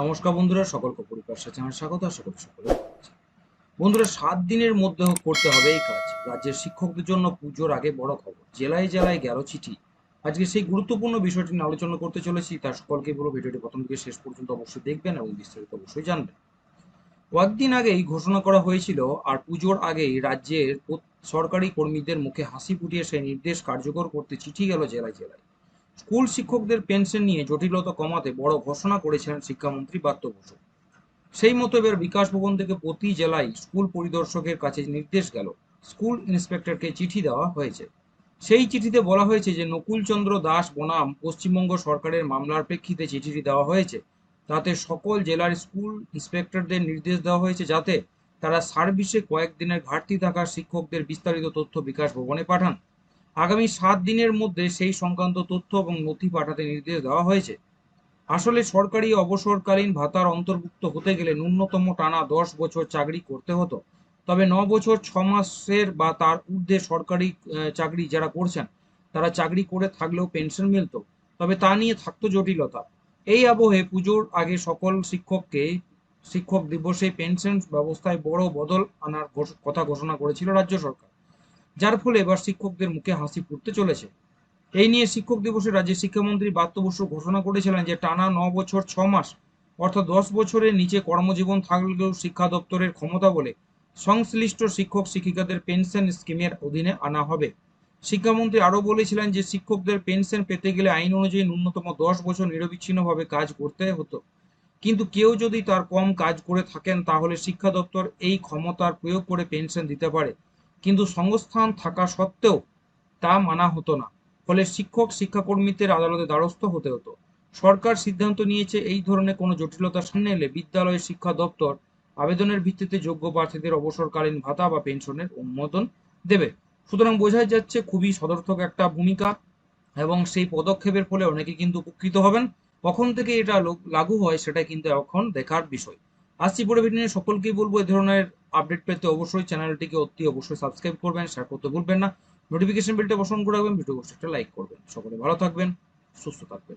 নমস্কার বন্ধুরা সকলকে পরিবার সাথে আমার স্বাগত, আশা করি সকলে বন্ধুরা, সাত দিনের মধ্যে করতে হবে এই কাজ। রাজ্যের শিক্ষকদের জন্য পুজোর আগে বড় খবর। জেলায় জেলায় গেল চিঠি। আজকে সেই গুরুত্বপূর্ণ বিষয়টি নিয়ে আলোচনা করতে চলেছি। তার সকলকে বলো ভিডিওটি প্রথম থেকে শেষ পর্যন্ত অবশ্যই দেখবেন এবং বিস্তারিত অবশ্যই জানবেন। কয়েকদিন আগেই ঘোষণা করা হয়েছিল, আর পুজোর আগেই রাজ্যের সরকারি কর্মীদের মুখে হাসি ফুটিয়ে সেই নির্দেশ কার্যকর করতে চিঠি গেল জেলায় জেলায়। স্কুল শিক্ষকদের পেনশন নিয়ে জটিলতা কমাতে বড় ঘোষণা করেছিলেন শিক্ষামন্ত্রী ব্রাত্য বসু। সেই মতো এবার বিকাশ ভবন থেকে প্রতি জেলায় স্কুল পরিদর্শকের কাছে নির্দেশ গেল, স্কুল ইন্সপেক্টরকে চিঠি দেওয়া হয়েছে। সেই চিঠিতে বলা হয়েছে যে, নকুলচন্দ্র দাস বনাম পশ্চিমবঙ্গ সরকারের মামলার প্রেক্ষিতে চিঠিটি দেওয়া হয়েছে। তাতে সকল জেলার স্কুল ইন্সপেক্টরদের নির্দেশ দেওয়া হয়েছে যাতে তারা সার্ভিসে কয়েকদিনের ঘাটতি থাকা শিক্ষকদের বিস্তারিত তথ্য বিকাশ ভবনে পাঠান। আগামী সাত দিনের মধ্যে সেই সংক্রান্ত তথ্য এবং নথি পাঠাতে নির্দেশ দেওয়া হয়েছে। আসলে সরকারি অবসরকালীন ভাতার অন্তর্ভুক্ত হতে গেলে ন্যূনতম টানা দশ বছর চাকরি করতে হতো। তবে ন বছর, ছ মাসের বা তার ঊর্ধ্বে সরকারি চাকরি যারা করছেন, তারা চাকরি করে থাকলেও পেনশন মিলতো। তবে তা নিয়ে থাকতো জটিলতা। এই আবহে পুজোর আগে সকল শিক্ষককে, শিক্ষক দিবসে পেনশন ব্যবস্থায় বড় বদল আনার কথা ঘোষণা করেছিল রাজ্য সরকার। যার ফলে এবার শিক্ষকদের মুখে হাসি ফুটতে চলেছে। এই নিয়ে শিক্ষক দিবসে রাজ্যের শিক্ষামন্ত্রী বাত্য বসু ঘোষণা করেছিলেন যে টানা ন বছর ছ মাস, অর্থাৎ দশ বছরের নিচে কর্মজীবন থাকলেও শিক্ষা দপ্তরের ক্ষমতা বলে সংশ্লিষ্ট শিক্ষক শিক্ষিকাদের পেনশন স্কিমের অধীনে আনা হবে। শিক্ষামন্ত্রী আরও বলেছিলেন যে শিক্ষকদের পেনশন পেতে গেলে আইন অনুযায়ী ন্যূনতম দশ বছর নিরবিচ্ছিন্নভাবে কাজ করতে হতো। কিন্তু কেউ যদি তার কম কাজ করে থাকেন, তাহলে শিক্ষা দপ্তর এই ক্ষমতার প্রয়োগ করে পেনশন দিতে পারে। কিন্তু সংস্থান থাকা সত্ত্বেও তা মানা হতো না। ফলে শিক্ষক, শিক্ষাকর্মীদের আদালতে দ্বারস্থ হতে হতো। সরকার সিদ্ধান্ত নিয়েছে এই ধরনের কোনো জটিলতা সামনে এলে বিদ্যালয়ের শিক্ষা দপ্তর আবেদনের ভিত্তিতে যোগ্য প্রার্থীদের অবসরকালীন ভাতা বা পেনশনের অনুমোদন দেবে। সুতরাং বোঝাই যাচ্ছে খুবই সদর্থক একটা ভূমিকা এবং সেই পদক্ষেপের ফলে অনেকে কিন্তু উপকৃত হবেন। কখন থেকে এটা লাগু হয় সেটা কিন্তু এখন দেখার বিষয়। আসছি পরে নিয়ে, সকলকেই বলব এ ধরনের আপডেট পেতে অবশ্যই চ্যানেলটিকে অতি অবশ্যই সাবস্ক্রাইব করবেন, শেয়ার করতে ভুলবেন না। নোটিফিকেশন বেলটা বসন করে রাখবেন, ভিডিও একটা লাইক করবেন। সকলে ভালো থাকবেন, সুস্থ থাকবেন।